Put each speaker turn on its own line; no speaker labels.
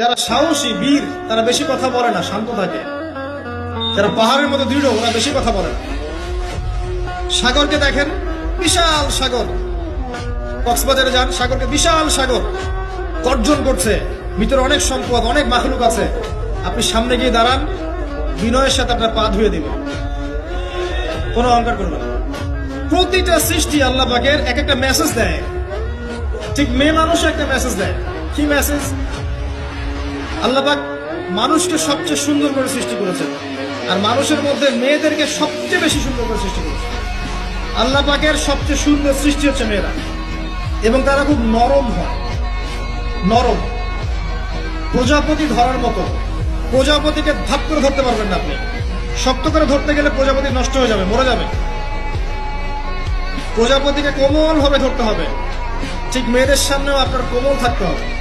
যারা সাহসী, বীর, তারা বেশি কথা বলে না, শান্ত থাকে। যারা পাহাড়ের মতো দৃঢ়, ওরা বেশি কথা বলে সাগরকে দেখেন, বিশাল সাগর। কক্সবাজারে যান, সাগরকে বিশাল সাগর। গর্জন করছে। ভিতরে অনেক সম্পদ, অনেক মাখলুক আছে। আপনি সামনে গিয়ে দাঁড়ান, বিনয়ের সাথে আপনার পা ধুয়ে দিবেন কোনো অহংকার করবেন না। প্রতিটা সৃষ্টি আল্লাহ পাকের এক একটা মেসেজ দেয়। ঠিক মেয়ে মানুষও একটা মেসেজ দেয়। কি মেসেজ আল্লাহ পাক মানুষকে সবচেয়ে সুন্দর করে সৃষ্টি করেছেন। আর মানুষের মধ্যে মেয়েদেরকে সবচেয়ে বেশি সুন্দর করে সৃষ্টি করেছেন। আল্লাহ পাকের সবচেয়ে সুন্দর সৃষ্টি হচ্ছে মেয়েরা। এবং তারা খুব নরম হয়। নরম। প্রজাপতি ধরার মতো। প্রজাপতিকে ধাপ করে ধরতে পারবেন না আপনি। শক্ত করে ধরতে গেলে প্রজাপতি নষ্ট হয়ে যাবে, মরে যাবে। প্রজাপতিকে কোমল ভাবে ধরতে হবে। ঠিক মেয়েদের সামনেও আপনার কোমল থাকতে হবে।